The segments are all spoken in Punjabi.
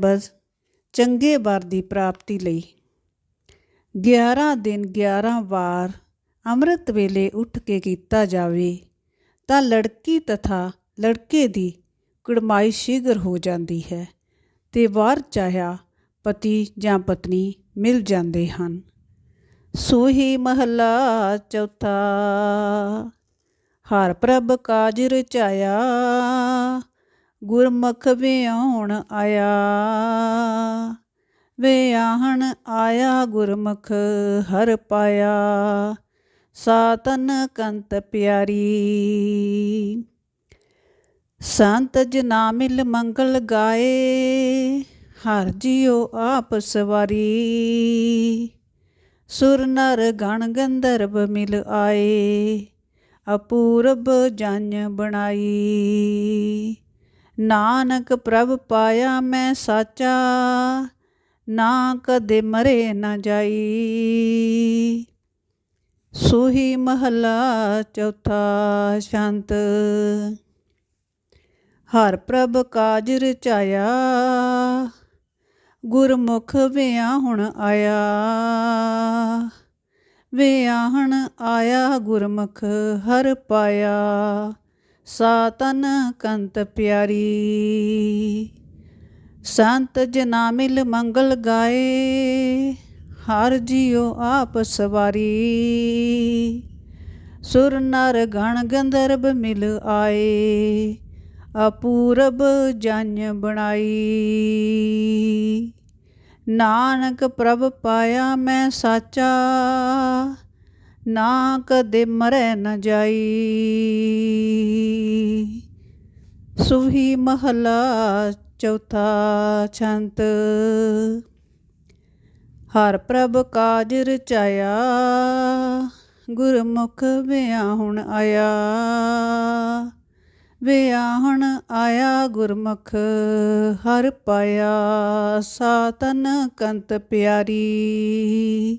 ਬਸ ਚੰਗੇ ਵਰ ਦੀ ਪ੍ਰਾਪਤੀ ਲਈ। 11 ਦਿਨ 11 ਵਾਰ ਅੰਮ੍ਰਿਤ ਵੇਲੇ ਉੱਠ ਕੇ ਕੀਤਾ ਜਾਵੇ, ਤਾਂ ਲੜਕੀ ਤਥਾ ਲੜਕੇ ਦੀ ਕੁੜਮਾਈ ਸ਼ੀਘਰ ਹੋ ਜਾਂਦੀ ਹੈ ਤੇ ਵਾਰ ਚਾਹਿਆ ਪਤੀ ਜਾਂ ਪਤਨੀ ਮਿਲ ਜਾਂਦੇ ਹਨ। ਸੋਹੀ ਮਹੱਲਾ ਚੌਥਾ, ਹਰ ਪ੍ਰਭ ਕਾਜ ਰਚਾਇਆ ਗੁਰਮੁਖ ਵਿਆਉਣ ਆਇਆ। ਵਿਆਹਣ ਆਇਆ ਗੁਰਮੁਖ ਹਰ ਪਾਇਆ। ਸਾਤਨ ਕੰਤ ਪਿਆਰੀ। ਸੰਤ ਜਨਾ ਮਿਲ ਮੰਗਲ ਗਾਏ, ਹਰ ਜਿਉ ਆਪ ਸਵਾਰੀ। ਸੁਰ ਨਰ ਗਣ ਗੰਧਰਵ ਮਿਲ ਆਏ, ਅਪੂਰਬ ਜਨ ਬਣਾਈ। ਨਾਨਕ ਪ੍ਰਭ ਪਾਇਆ ਮੈਂ ਸਾਚਾ, ਨਾ ਕਦੇ ਮਰੇ ਨਾ ਜਾਈ। ਸੋਹੀ ਮਹਲਾ ਚੌਥਾ ਸ਼ੰਤ, ਹਰ ਪ੍ਰਭ ਕਾਜ ਰਚਾਇਆ ਗੁਰਮੁਖ ਵਿਆਹੁਣ ਆਇਆ। ਵਿਆਹਣ ਆਇਆ ਗੁਰਮੁਖ ਹਰ ਪਾਇਆ। ਸਾਤਨ ਕੰਤ ਪਿਆਰੀ। ਸੰਤ ਜਨਾ ਮਿਲ ਮੰਗਲ ਗਾਏ, ਹਰ ਜਿਉ ਆਪ ਸਵਾਰੀ। ਸੁਰ ਨਰ ਗਣ ਗੰਧਰਵ ਮਿਲ ਆਏ ਅਪੂਰਬ ਜਨ ਬਣਾਈ। ਨਾਨਕ ਪ੍ਰਭ ਪਾਇਆ ਮੈਂ ਸਾਚਾ ਨਾ ਕਦੇ ਮਰੈ ਨ ਜਾਈ। ਸੁਹੀ ਮਹਲਾ ਚੌਥਾ ਛੰਤ। ਹਰ ਪ੍ਰਭ ਕਾਜ ਰਚਾਇਆ ਗੁਰਮੁਖ ਵਿਆਹੁਣ ਆਇਆ। ਵਿਆਹਣ ਆਇਆ ਗੁਰਮੁਖ, ਹਰ ਪਾਇਆ ਸਾਤਨ ਕੰਤ ਪਿਆਰੀ।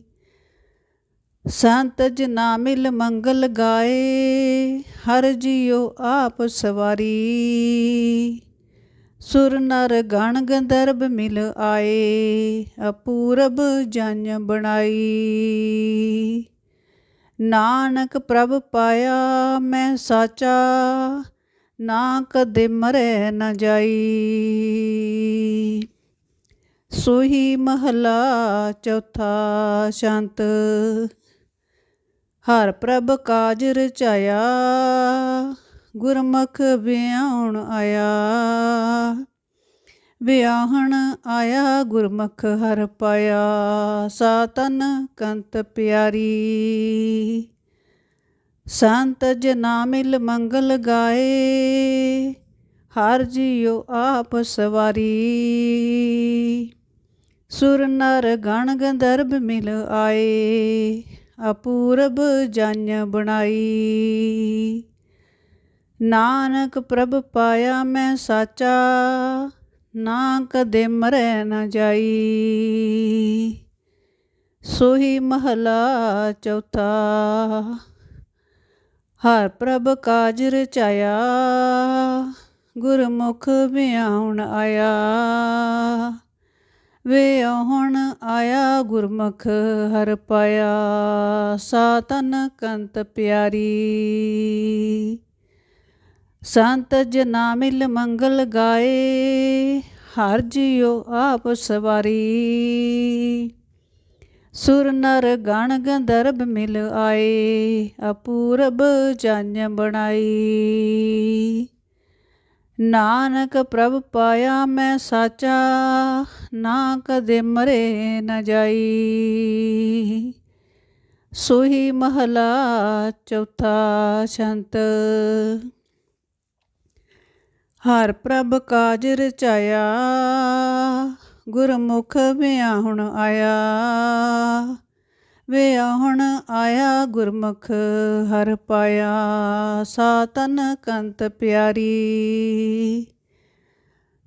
ਸੰਤ ਜਨਾ ਮਿਲ ਮੰਗਲ ਗਾਏ, ਹਰ ਜਿਉ ਆਪ ਸਵਾਰੀ। ਸੁਰ ਨਰ ਗਣ ਗੰਧਰਵ ਮਿਲ ਆਏ, ਅਪੂਰਬ ਜਨ ਬਣਾਈ। ਨਾਨਕ ਪ੍ਰਭ ਪਾਇਆ ਮੈਂ ਸਾਚਾ, ਨਾ ਕਦੇ ਮਰੈ ਨਾ ਜਾਈ। ਸੋਹੀ ਮਹਲਾ ਚੌਥਾ ਸ਼ੰਤ ਹਰ ਪ੍ਰਭ ਕਾਜ ਰਚਾਇਆ, ਗੁਰਮੁਖ ਵਿਆਹੁਣ ਆਇਆ। ਵਿਆਹਣ ਆਇਆ, ਗੁਰਮੁਖ ਹਰ ਪਾਇਆ। ਸਾਤਨ ਕੰਤ ਪਿਆਰੀ। ਸੰਤ ਜਨਾ ਮਿਲ ਮੰਗਲ ਗਾਏ, ਹਰ ਜਿਉ ਆਪ ਸਵਾਰੀ। ਸੁਰ ਨਰ ਗਣ ਗੰਧਰਵ ਮਿਲ ਆਏ ਅਪੂਰਬ ਜਨ ਬਣਾਈ। ਨਾਨਕ ਪ੍ਰਭ ਪਾਇਆ ਮੈਂ ਸਾਚਾ, ਨਾ ਕਦੇ ਮਰੈ ਨ ਜਾਈ। ਸੋਹੀ ਮਹਲਾ ਚੌਥਾ, ਹਰ ਪ੍ਰਭ ਕਾਜ ਰਚਾਇਆ ਗੁਰਮੁਖ ਵਿਆਹੁਣ ਆਇਆ। ਵੇ ਹੁਣ ਆਇਆ ਗੁਰਮੁਖ ਹਰ ਪਾਇਆ ਸਾਤਨ ਕੰਤ ਪਿਆਰੀ। ਸੰਤ ਜਨਾ ਮਿਲ ਮੰਗਲ ਗਾਏ, ਹਰ ਜਿਉ ਆਪ ਸਵਾਰੀ। ਸੁਰ ਨਰ ਗਣ ਗੰਧਰਵ ਮਿਲ ਆਏ, ਅਪੂਰਬ ਜਨ ਬਣਾਈ। ਨਾਨਕ ਪ੍ਰਭ ਪਾਇਆ ਮੈਂ ਸਾਚਾ, ਨਾ ਕਦੇ ਮਰੇ ਨ ਜਾਈ। ਸੋਹੀ ਮਹਲਾ ਚੌਥਾ ਸ਼ੰਤ। ਹਰ ਪ੍ਰਭ ਕਾਜ ਰਚਾਇਆ ਗੁਰਮੁਖ ਵਿਆਹੁਣ ਆਇਆ। ਵਿਆਹੁਣ ਆਇਆ ਗੁਰਮੁਖ ਹਰ ਪਾਇਆ ਸਾਤਨ ਕੰਤ ਪਿਆਰੀ।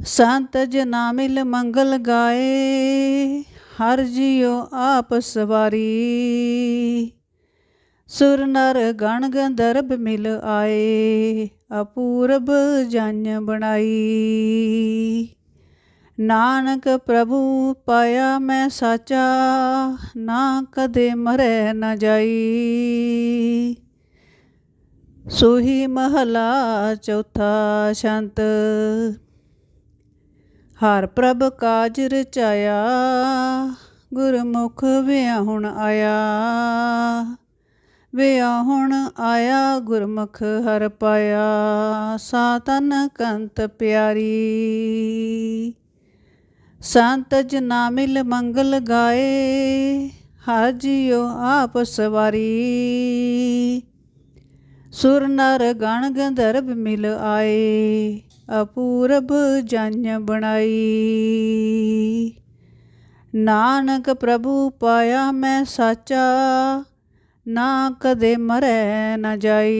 ਸੰਤ ਜਨਾ ਮਿਲ ਮੰਗਲ ਗਾਏ, ਹਰ ਜਿਉ ਆਪ ਸਵਾਰੀ। ਸੁਰ ਨਰ ਗਣ ਗੰਧਰਵ ਮਿਲ ਆਏ, ਅਪੂਰਬ ਜਨ ਬਣਾਈ। ਨਾਨਕ ਪ੍ਰਭੂ ਪਾਇਆ ਮੈਂ ਸਾਚਾ, ਨਾ ਕਦੇ ਮਰੈ ਨਾ ਜਾਈ। ਸੋਹੀ ਮਹਲਾ ਚੌਥਾ ਸ਼ੰਤ, ਹਰ ਪ੍ਰਭ ਕਾਜ ਰਚਾਇਆ, ਗੁਰਮੁਖ ਵਿਆਹੁਣ ਆਇਆ। ਵਿਆਹੁਣ ਆਇਆ, ਗੁਰਮੁਖ ਹਰ ਪਾਇਆ ਸਾਤਨ ਕੰਤ ਪਿਆਰੀ। ਸੰਤ ਜਨਾ ਮਿਲ ਮੰਗਲ ਗਾਏ, ਹਰ ਜਿਉ ਆਪ ਸਵਾਰੀ। ਸੁਰ ਨਰ ਗਣ ਗੰਧਰਵ ਮਿਲ ਆਏ, ਅਪੂਰਬ ਜਨ ਬਣਾਈ। ਨਾਨਕ ਪ੍ਰਭੂ ਪਾਇਆ ਮੈਂ ਸਾਚਾ, ਨਾ ਕਦੇ ਮਰੈ ਨਾ ਜਾਈ।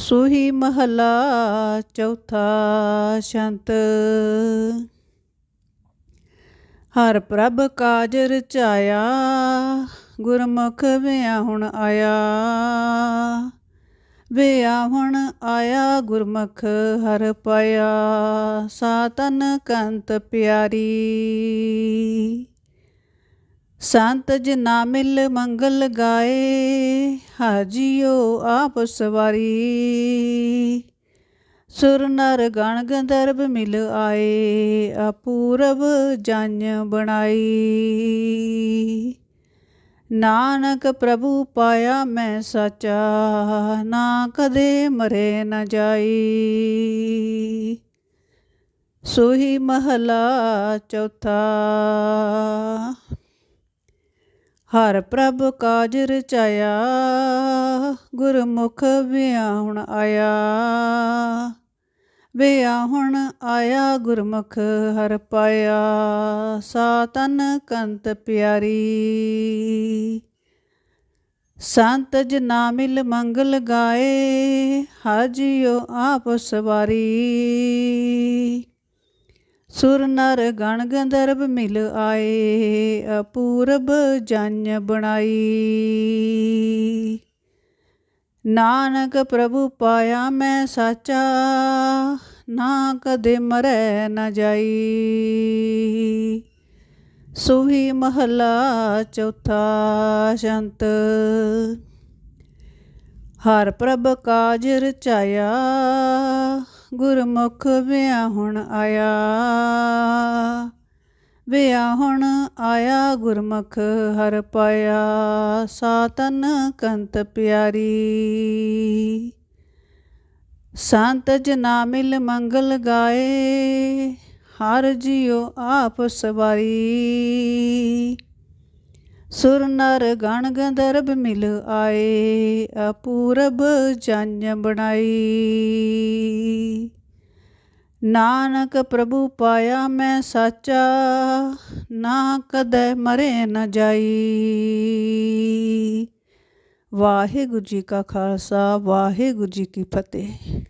ਸੋਹੀ ਮਹਲਾ ਚੌਥਾ ਸ਼ੰਤ। ਹਰ ਪ੍ਰਭ ਕਾਜ ਰਚਾਇਆ ਗੁਰਮੁਖ ਵਿਆਹੁਣ ਆਇਆ। ਵਿਆਹੁਣ ਆਇਆ, ਗੁਰਮੁਖ ਹਰ ਪਾਇਆ। ਸਾਤਨ ਕੰਤ ਪਿਆਰੀ। ਸੰਤ ਜਨਾ ਮਿਲ ਮੰਗਲ ਗਾਏ, ਹਾਜੀਓ ਆਪ ਸਵਾਰੀ। ਸੁਰ ਨਰ ਗਣ ਗੰਧਰਵ ਮਿਲ ਆਏ ਅਪੂਰਬ ਜਨ ਬਣਾਈ। ਨਾਨਕ ਪ੍ਰਭੂ ਪਾਇਆ ਮੈਂ ਸਾਚਾ, ਨਾ ਕਦੇ ਮਰੇ ਨ ਜਾਈ। ਸੋਹੀ ਮਹਲਾ ਚੌਥਾ। ਹਰ ਪ੍ਰਭ ਕਾਜ ਰਚਾਇਆ ਗੁਰਮੁਖ ਵਿਆਹੁਣ ਆਇਆ। ਵਿਆਹੁਣ ਆਇਆ ਗੁਰਮੁਖ ਹਰ ਪਾਇਆ ਸਾਤਨ ਕੰਤ ਪਿਆਰੀ। ਸੰਤ ਜਨਾ ਮਿਲ ਮੰਗਲ ਗਾਏ ਹਾਜਿਓ ਆਪ ਸਵਾਰੀ। ਸੁਰ ਨਰ ਗਣ ਗੰਧਰਵ ਮਿਲ ਆਏ, ਅਪੂਰਬ ਜਨ ਬਣਾਈ। ਨਾਨਕ ਪ੍ਰਭੂ ਪਾਇਆ ਮੈਂ ਸਾਚਾ, ਨਾ ਕਦੇ ਮਰੈ ਨਾ ਜਾਈ। ਸੋਹੀ ਮਹਲਾ ਚੌਥਾ ਸ਼ੰਤ, ਹਰ ਪ੍ਰਭ ਕਾਜ ਰਚਾਇਆ ਗੁਰਮੁਖ ਵਿਆਹੁਣ ਆਇਆ। ਵਿਆਹੁਣ ਆਇਆ ਗੁਰਮੁਖ ਹਰ ਪਾਇਆ। ਸਾਤਨ ਕੰਤ ਪਿਆਰੀ। ਸੰਤ ਜਨਾ ਮਿਲ ਮੰਗਲ ਗਾਏ। ਹਰ ਜਿਉ ਆਪ ਸਵਾਰੀ। ਸੁਰ ਨਰ ਗਣ ਗੰਧਰਵ ਮਿਲ ਆਏ, ਅਪੂਰਬ ਜਨ ਬਣਾਈ। ਨਾਨਕ ਪ੍ਰਭੂ ਪਾਇਆ ਮੈਂ ਸਾਚਾ, ਨਾ ਕਦੇ ਮਰੇ ਨ ਜਾਈ। ਵਾਹਿਗੁਰੂ ਜੀ ਕਾ ਖਾਲਸਾ, ਵਾਹਿਗੁਰੂ ਜੀ ਕੀ ਫਤਿਹ।